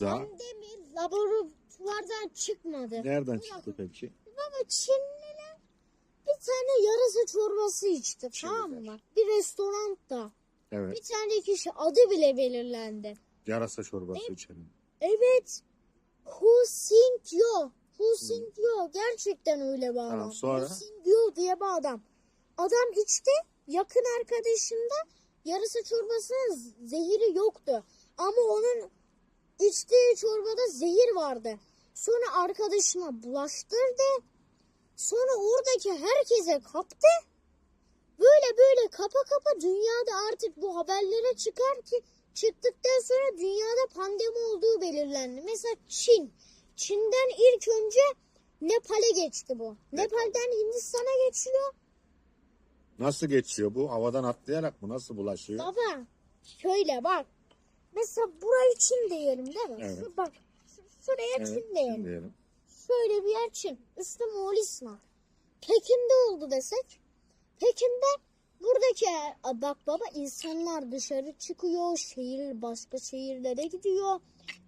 Daha Pandemi laboratuvardan çıkmadı. nereden çıktı peki? Baba Çinliler bir tane yarasa çorbası içti tamam mı? Bir restoranda. Evet. Bir tane kişi adı bile belirlendi. Yarasa çorbası içelim. Evet. Hu Xingyo. Hu Xingyo. Gerçekten öyle bir adam. Tamam, sonra? Hu Xingyo diye bir adam. Adam içti. Yakın arkadaşında yarasa çorbasının zehiri yoktu. Ama onun içtiği çorbada zehir vardı. Sonra arkadaşına bulaştırdı. Sonra oradaki herkese kaptı. Böyle böyle kapa kapa dünyada artık bu haberlere çıkar ki çıktıktan sonra dünyada pandemi olduğu belirlendi. Mesela Çin. Çin'den ilk önce Nepal'e geçti bu. Nepal'den Hindistan'a geçiyor. Nasıl geçiyor bu? Havadan atlayarak mı? Nasıl bulaşıyor? Baba şöyle bak. Mesela burayı Çin diyelim değil mi? Evet. Şu, bak şu- şuraya Evet, diyelim. Çin diyelim. Şöyle bir yer Çin. Üstü Moğolistan. Pekin'de oldu desek. Pekin'de buradaki a, bak baba insanlar dışarı çıkıyor. Şehir başka şehirlere gidiyor.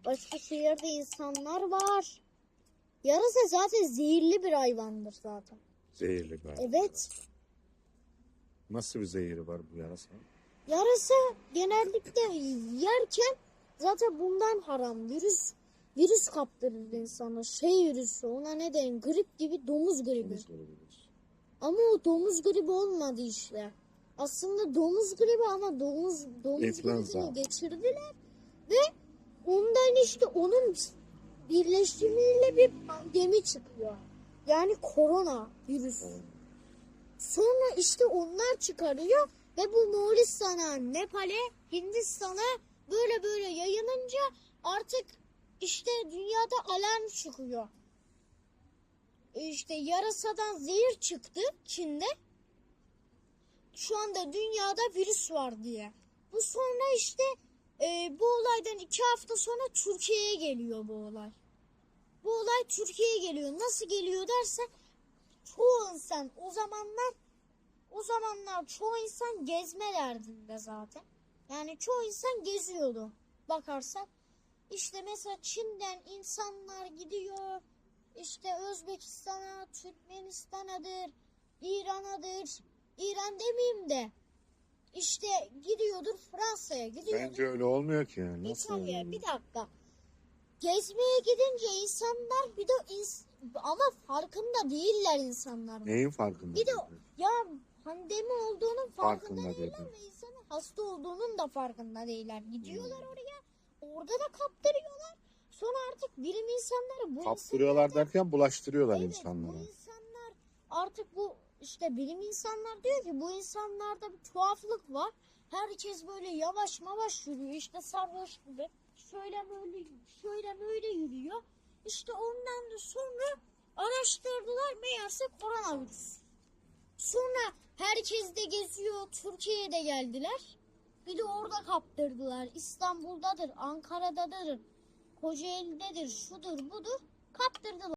Başka şehirde insanlar var. Yarasa zaten zehirli bir hayvandır zaten. Zehirli galiba. Evet. Nasıl bir zehiri var bu yarasa? Yarasa genellikle yerken zaten bundan haram. Virüs virüs kaptırır insana. Şey virüsü ona ne deyin grip gibi domuz gribi. Ama o domuz gribi olmadı işte. Aslında domuz gribi ama domuz domuz İnfluenza. gribini geçirdiler ve ondan işte onun birleşimiyle bir pandemi çıkıyor. Yani korona virüsü. Sonra işte onlar çıkarıyor ve bu Moğolistan'a, Nepal'e, Hindistan'a böyle böyle yayılınca artık işte dünyada alarm çıkıyor. İşte yarasadan zehir çıktı Çin'de. Şu anda dünyada virüs var diye. Bu sonra işte e, bu olaydan iki hafta sonra Türkiye'ye geliyor bu olay. Bu olay Türkiye'ye geliyor. Nasıl geliyor dersen çoğu insan o zamanlar o zamanlar çoğu insan gezme derdinde zaten. Yani çoğu insan geziyordu. Bakarsak işte mesela Çin'den insanlar gidiyor. İşte Özbekistan'a, Türkmenistan'adır, İran'adır. İran demeyeyim de işte gidiyordur Fransa'ya gidiyordur. Bence öyle olmuyor ki yani. Nasıl İtalya yani? bir dakika. Gezmeye gidince insanlar bir de ins- ama farkında değiller insanlar. Neyin farkında? Bir de ya pandemi olduğunun farkında, Farkında değiller değil. ve insanın hasta olduğunun da farkında değiller. Gidiyorlar oraya orada da kaptırıyorlar. Sonra artık bilim insanları bu Kaptırıyorlar insanlardan- derken bulaştırıyorlar Evet, insanlara. Bu insanlar artık bu işte bilim insanlar diyor ki bu insanlarda bir tuhaflık var. Herkes böyle yavaş yavaş yürüyor. İşte sarhoş gibi. Şöyle böyle şöyle böyle yürüyor. İşte ondan da sonra araştırdılar meğerse koronavirüs. Sonra herkes de geziyor. Türkiye'ye de geldiler. Bir de orada kaptırdılar. İstanbul'dadır, Ankara'dadır, Kocaeli'dedir, şudur budur. Kaptırdılar.